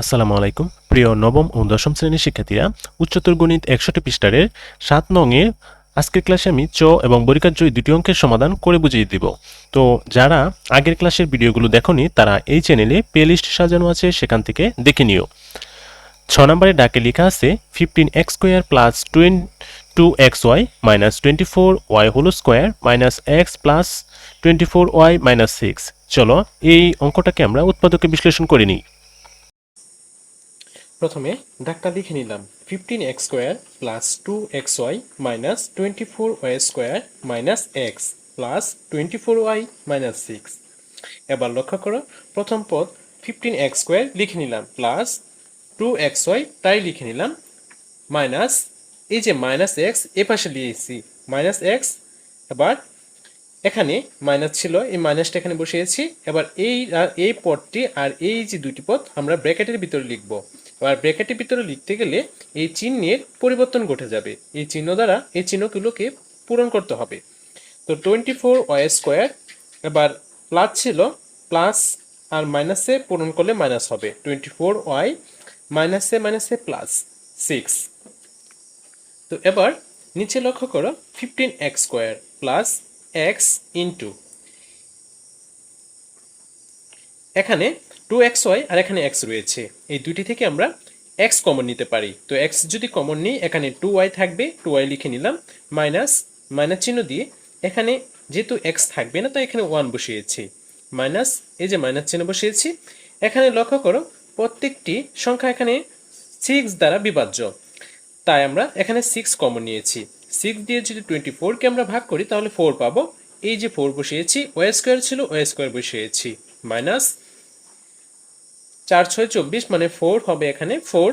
আসসালামু আলাইকুম। প্রিয় নবম ও দশম শ্রেণির শিক্ষার্থীরা, উচ্চতর গণিত একশোটি পৃষ্ঠারের সাত নংয়ে আজকের ক্লাসে আমি চ এবং বরিকার জয় দুটি অঙ্কের সমাধান করে বুঝিয়ে দিব। তো যারা আগের ক্লাসের ভিডিওগুলো দেখনি, তারা এই চ্যানেলে প্লে লিস্ট সাজানো আছে, সেখান থেকে দেখে নিও। ছ নম্বরে ডাকে লেখা আছে, fifteen x square plus two, two x y minus twenty four y whole square minus x plus twenty four y minus six. চলো এই অঙ্কটাকে আমরা উৎপাদকে বিশ্লেষণ করে নিই। প্রথমে ডাকটা লিখে নিলাম fifteen x square plus two x y minus twenty four y square minus x plus twenty four y minus six এবার লক্ষ্য করো, প্রথম পদ ফিফটিন এক্স স্কোয়ার লিখে নিলাম প্লাস টু এক্স ওয়াই তাই লিখে নিলাম মাইনাস এই যে মাইনাস এক্স এ পাশে লিখেছি মাইনাস এক্স এবার এখানে মাইনাস ছিল, এই মাইনাসটা এখানে বসিয়েছি। এবার এই এই পদটি আর এই যে দুটি পদ আমরা ব্র্যাকেটের ভিতরে লিখব। এবার ব্র্যাকেটের ভিতরে লিখতে গেলে এই চিহ্নের পরিবর্তন ঘটে যাবে। এই চিহ্ন দ্বারা এই চিহ্নগুলোকে পূরণ করতে হবে। তো টোয়েন্টি ফোর ওয়াই স্কোয়ার এবার প্লাস ছিল প্লাস আর মাইনাসে পূরণ করলে মাইনাস হবে। টোয়েন্টি ফোর ওয়াই মাইনাসে মাইনাসে প্লাস সিক্স তো এবার নিচে লক্ষ্য করো fifteen x square plus x into এখানে টু এক্স ওয়াই আর এখানে এক্স রয়েছে। এই দুটি থেকে আমরা এক্স কমন নিতে পারি। তো এক্স যদি কমন নিই, এখানে টু ওয়াই থাকবে টু ওয়াই লিখে নিলাম মাইনাস মাইনাস চিহ্ন দিয়ে এখানে যেহেতু এক্স থাকবে না তাই এখানে ওয়ান বসিয়েছি। মাইনাস এই যে মাইনাস চিহ্ন বসিয়েছি, এখানে লক্ষ্য করো, প্রত্যেকটি সংখ্যা এখানে সিক্স দ্বারা বিভাজ্য। তাই আমরা এখানে সিক্স কমন নিয়েছি। সিক্স দিয়ে যদি টোয়েন্টি ফোরকে আমরা ভাগ করি, তাহলে ফোর পাবো। এই যে ফোর বসিয়েছি ওয়াই স্কোয়ার ছিল ওয়াই স্কোয়ার বসিয়েছি। মাইনাস চার ছয় চব্বিশ মানে ফোর হবে এখানে ফোর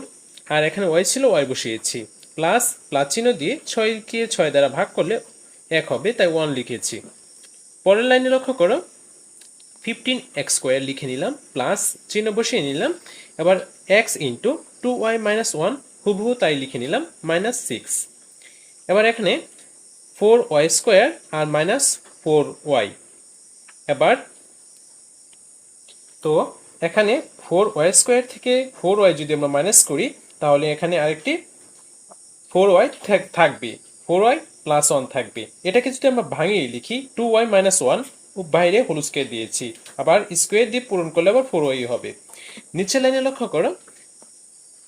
আর এখানে ওয়াই ছিল ওয়াই বসিয়েছি। প্লাস প্লাস চিহ্ন দিয়ে ছয়কে ছয় দ্বারা ভাগ করলে এক হবে, তাই ওয়ান লিখেছি। পরের লাইনে লক্ষ্য করো। ফিফটিন এক্স স্কোয়ার লিখে নিলাম প্লাস চিহ্ন বসিয়ে নিলাম। এবার x into two y minus one হুবহু তাই লিখে নিলাম মাইনাস সিক্স এবার এখানে ফোর ওয়াই স্কোয়ার আর মাইনাস ফোর ওয়াই এবার তো এখানে ফোর ওয়াই স্কোয়ার থেকে ফোর ওয়াই যদি আমরা মাইনাস করি, তাহলে এখানে আরেকটি ফোর ওয়াই থাকবে। ফোর ওয়াই প্লাস ওয়ান থাকবে। এটাকে যদি আমরা ভাঙিয়ে লিখি, টু ওয়াই মাইনাস ওয়ান বাইরে হলু স্কোয়ার দিয়েছি। আবার স্কোয়ার দিয়ে পূরণ করলে আবার ফোর ওয়াই হবে। নিচের লাইনে লক্ষ্য করো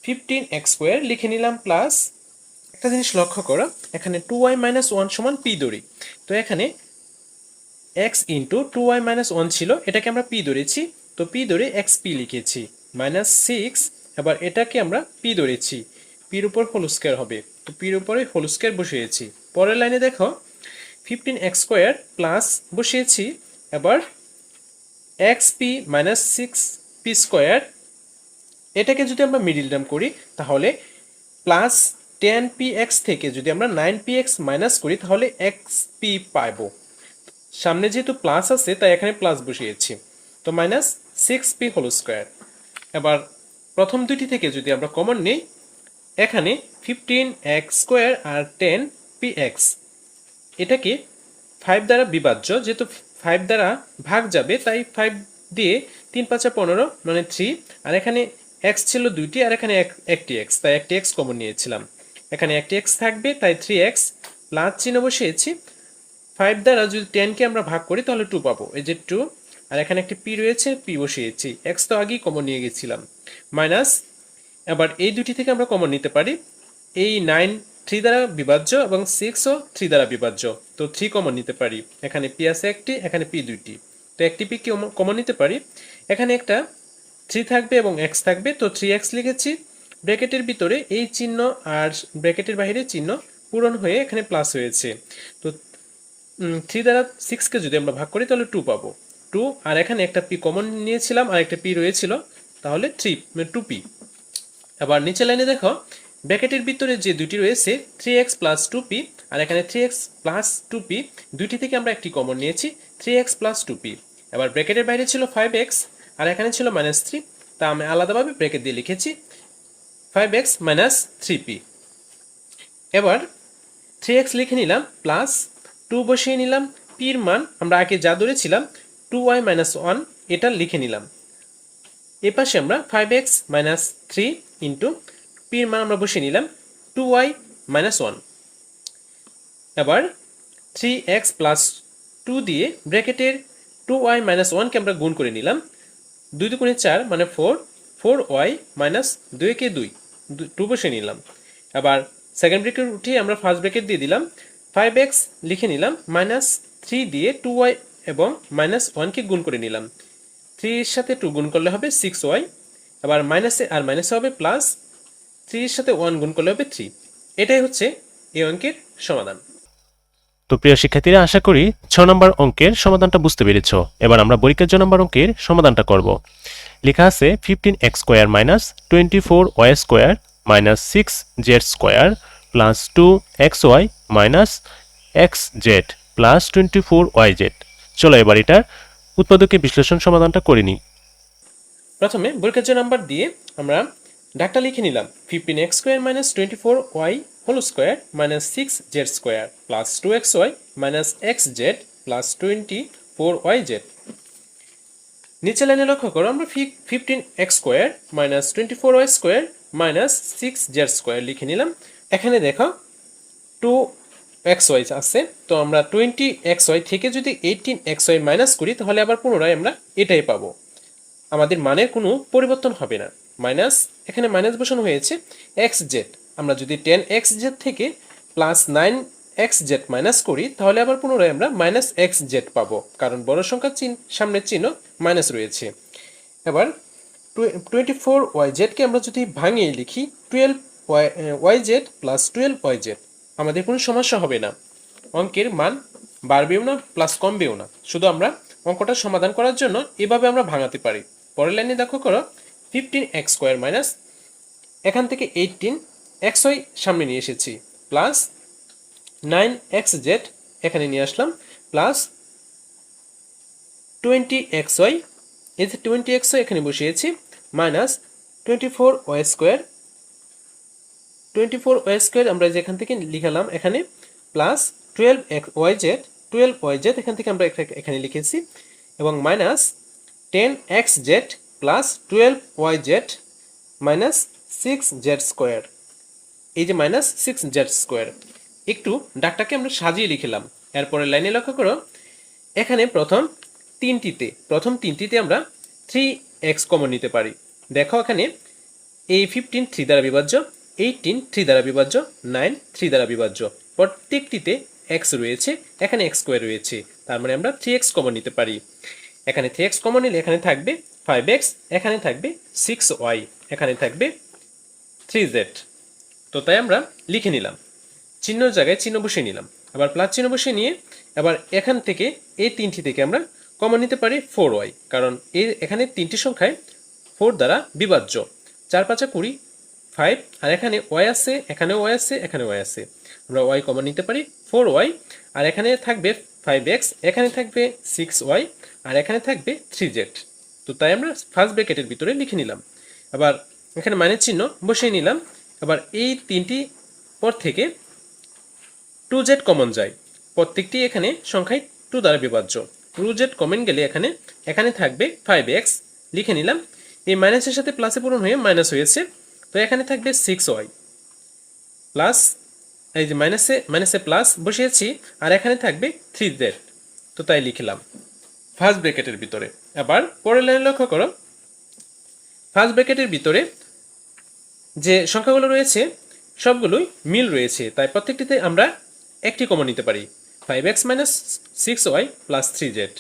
ফিফটিন এক্স স্কোয়ার লিখে নিলাম প্লাস, একটা জিনিস লক্ষ্য করো, এখানে টু ওয়াই মাইনাস ওয়ান সমান পি ধরি তো এখানে x into two y minus one ছিল, এটাকে আমরা পি ধরেছি। তো পি ধরে এক্স পি লিখেছি, মাইনাস সিক্স এবার এটাকে আমরা পি ধরেছি। পির উপর হোল স্কোয়ার হবে, তো পির উপরে হোল স্কোয়ার বসিয়েছি। পরের লাইনে দেখো, ফিফটিন এক্স স্কোয়ার প্লাস বসিয়েছি এবার x P minus six P square. এটাকে যদি আমরা মিডিল টার্ম করি, তাহলে প্লাস টেন পি এক্স থেকে যদি আমরা নাইন পি এক্স মাইনাস করি, তাহলে এক্স পি পাইব। সামনে যেহেতু প্লাস আছে, তাই এখানে প্লাস বসিয়েছি। তো minus six P whole square এবার প্রথম দুটি থেকে যদি আমরা কমন নিই, এখানে ফিফটিন এক্স স্কোয়ার আর টেন পি এক্স এটাকে ফাইভ দ্বারা বিভাজ্য? যেহেতু ফাইভ দ্বারা ভাগ যাবে, তাই ফাইভ দিয়ে তিন পাঁচা পনেরো মানে থ্রি আর এখানে এক্স ছিল দুইটি, আর এখানে একটি এক্স তাই একটি এক্স কমন নিয়েছিলাম। এখানে একটি এক্স থাকবে, তাই থ্রি এক্স প্লাস চিহ্ন বসিয়েছি। ফাইভ দ্বারা যদি টেনকে আমরা ভাগ করি, তাহলে টু পাবো। এই যে টু আর এখানে একটি পি রয়েছে, পি বসিয়েছি। এক্স তো আগেই কমন নিয়ে গেছিলাম। মাইনাস এবার এই দুটি থেকে আমরা কমন নিতে পারি। এই নাইন থ্রি দ্বারা বিভাজ্য এবং সিক্সও থ্রি দ্বারা বিভাজ্য। তো থ্রি কমন নিতে পারি। এখানে পি আছে একটি, এখানে পি দুইটি। তো একটি পি কি কমন নিতে পারি। এখানে একটা থ্রি থাকবে এবং এক্স থাকবে। তো থ্রি এক্স লিখেছি। ব্র্যাকেটের ভিতরে এই চিহ্ন আর ব্র্যাকেটের বাইরে চিহ্ন পূরণ হয়ে এখানে প্লাস হয়েছে। তো থ্রি দ্বারা সিক্সকে যদি আমরা ভাগ করি, তাহলে টু পাবো। টু আর এখানে একটা পি কমন নিয়েছিলাম, আর একটা পি রয়েছিল, তাহলে থ্রি টু পি এবার নিচে লাইনে দেখো ব্র্যাকেটের ভিতরে যে দুটি রয়েছে three x plus two P আর এখানে three x plus two P দুইটি থেকে আমরা একটি কমন নিয়েছি three x plus two P এবার ব্র্যাকেটের বাইরে ছিল ফাইভ এক্স আর এখানে ছিল মাইনাস থ্রি তা আমি আলাদাভাবে ব্র্যাকেট দিয়ে লিখেছি five x minus three P এবার থ্রি এক্স লিখে নিলাম প্লাস টু বসিয়ে নিলাম পির মান, আমরা আগে যা ধরেছিলাম টু ওয়াই মাইনাস ওয়ান এটা লিখে নিলাম। এ পাশে আমরা five x minus three into পির মান আমরা বসিয়ে নিলাম টু ওয়াই মাইনাস ওয়ান এবার থ্রি এক্স প্লাস টু দিয়ে ব্র্যাকেটের টু ওয়াই মাইনাস ওয়ানকে আমরা গুণ করে নিলাম। দুই দুগুণে চার মানে ফোর ফোর ওয়াই মাইনাস দুইকে দুই টু বসে নিলাম। আবার সেকেন্ড ব্রেকেট উঠিয়ে আমরা ফার্স্ট ব্রেকেট দিয়ে দিলাম ফাইভ এক্স লিখে নিলাম মাইনাস থ্রি দিয়ে টু ওয়াই এবং মাইনাস ওয়ানকে গুণ করে নিলাম। থ্রির সাথে টু গুণ করলে হবে সিক্স ওয়াই আবার মাইনাসে আর মাইনাসে হবে প্লাস থ্রির সাথে ওয়ান গুণ করলে হবে থ্রি এটাই হচ্ছে এই অঙ্কের সমাধান। তো প্রিয় শিক্ষার্থীরা, আশা করি ছ নম্বর অঙ্কের সমাধানটা বুঝতে পেরেছ। এবার আমরা পরীক্ষার ছ নম্বর অঙ্কের সমাধানটা করব। লেখা আছে fifteen x square minus twenty four y square minus six z square plus two x y minus x z plus twenty four y z চলো এবার এটার উৎপাদকের বিশ্লেষণ সমাধানটা করে নিই। প্রথমে বৈকার্য নাম্বার দিয়ে আমরা ডাকটা লিখে নিলাম fifteen x square minus twenty four y whole square minus six z square plus two x y minus x z plus twenty four y z নিচে লাইনে লক্ষ্য করো, আমরা fifteen x square minus twenty four y square minus six z square লিখে নিলাম। এখানে দেখো two x Y আছে, তো আমরা টোয়েন্টি এক্স ওয়াই থেকে যদি এইটিন এক্স ওয়াই মাইনাস করি, তাহলে আবার পুনরায় আমরা এটাই পাবো। আমাদের মানের কোনো পরিবর্তন হবে না। মাইনাস এখানে মাইনাস বসানো হয়েছে এক্স জেড আমরা যদি টেন এক্স জেড থেকে plus nine x z minus করি, তাহলে আবার পুনরায় আমরা মাইনাস এক্স জেড পাবো, কারণ বড় সংখ্যার চিহ্ন, সামনের চিহ্ন মাইনাস রয়েছে। এবার টোয়েন্টি ফোর ওয়াই জেডকে আমরা যদি ভাঙিয়ে লিখি twelve y y z plus twelve y z আমাদের কোনো সমস্যা হবে না। অঙ্কের মান বাড়বেও না প্লাস কমবেও না। শুধু আমরা অঙ্কটা সমাধান করার জন্য এভাবে আমরা ভাঙাতে পারি। পরের লাইনে দেখো করো ফিফটিন এক্স স্কোয়ার মাইনাস এখান থেকে এইটিন এক্স ওয়াই সামনে নিয়ে এসেছি। প্লাস নাইন এক্স জেড এখানে নিয়ে আসলাম। প্লাস টোয়েন্টি এক্স ওয়াই এই যে টোয়েন্টি এক্স ওয়াই এখানে বসিয়েছি minus twenty four y square twenty four y square আমরা যেখান থেকে লিখালাম, এখানে plus twelve x y z twelve y z এখান থেকে আমরা এখানে লিখেছি, এবং minus ten x z plus twelve y z minus six z square এই যে মাইনাস সিক্স জেড স্কোয়ার একটু ডাকটাকে আমরা সাজিয়ে লিখলাম এরপরে লাইনে লক্ষ্য করো, এখানে প্রথম তিনটিতে প্রথম তিনটিতে আমরা থ্রি এক্স কমন নিতে পারি। দেখো এখানে এই ফিফটিন থ্রি দ্বারা বিভাজ্য এইটিন থ্রি দ্বারা বিভাজ্য নাইন থ্রি দ্বারা বিভাজ্য। প্রত্যেকটিতে এক্স রয়েছে, এখানে এক্স স্কোয়ার রয়েছে। তার মানে আমরা থ্রি এক্স কমন নিতে পারি। এখানে থ্রি এক্স কমন নিলে এখানে থাকবে ফাইভ এক্স এখানে থাকবে সিক্স ওয়াই এখানে থাকবে থ্রি জেড তো তাই আমরা লিখে নিলাম। চিহ্ন জায়গায় চিহ্ন বসিয়ে নিলাম। আবার প্লাস চিহ্ন বসিয়ে নিয়ে আবার এখান থেকে এই তিনটি থেকে আমরা কমন নিতে পারি ফোর ওয়াই কারণ এর এখানে তিনটি সংখ্যায় ফোর দ্বারা বিভাজ্য। চার পাঁচা কুড়ি ফাইভ, আর এখানে ওয়াই আছে এখানে ওয়াই আছে এখানে ওয়াই আছে। আমরা ওয়াই কমন নিতে পারি ফোর ওয়াই আর এখানে থাকবে ফাইভ এক্স এখানে থাকবে সিক্স ওয়াই আর এখানে থাকবে থ্রি জেড তো তাই আমরা ফার্স্ট ব্র্যাকেটের ভিতরে লিখে নিলাম। আবার এখানে মাইনাস চিহ্ন বসিয়ে নিলাম। আবার এই তিনটি পর থেকে টু জেড কমন যায়। প্রত্যেকটি এখানে সংখ্যায় টু দ্বারা বিভাজ্য। টু জেড কমন গেলে এখানে এখানে থাকবে ফাইভ এক্স লিখে নিলাম। এই মাইনাসের সাথে প্লাসে পূরণ হয়ে মাইনাস হয়েছে। তো এখানে থাকবে সিক্স ওয়াই প্লাস এই যে মাইনাসে মাইনাসে প্লাস বসিয়েছি, আর এখানে থাকবে থ্রি জেড তো তাই লিখলাম। ফার্স্ট ব্র্যাকেটের ভিতরে। আবার পরের লাইনে লক্ষ্য করো। ফার্স্ট ব্র্যাকেটের ভিতরে যে সংখ্যাগুলো রয়েছে, সবগুলোই মিল রয়েছে। তাই প্রত্যেকটিতে আমরা একটি কমন নিতে পারি। Five x minus six y plus three z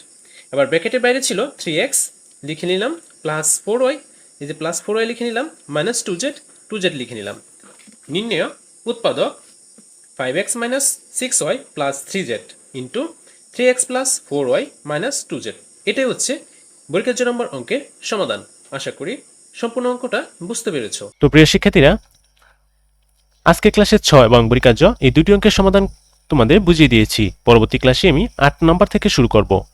এবার ব্র্যাকেটের বাইরে ছিল থ্রি এক্স লিখে নিলাম প্লাস ফোর ওয়াই এই যে প্লাস ফোর ওয়াই লিখে নিলাম minus two z two z লিখে নিলাম। নির্ণয়, উৎপাদক five x minus six y plus three z into three x plus four y minus two z এটাই হচ্ছে পরীক্ষার নম্বর অঙ্কের সমাধান। আশা করি সম্পূর্ণ অঙ্কটা বুঝতে পেরেছ। তো প্রিয় শিক্ষার্থীরা, আজকে ক্লাসে ছ এবং বরিকার্য এই দুটি অঙ্কের সমাধান তোমাদের বুঝিয়ে দিয়েছি। পরবর্তী ক্লাসে আমি আট নম্বর থেকে শুরু করব।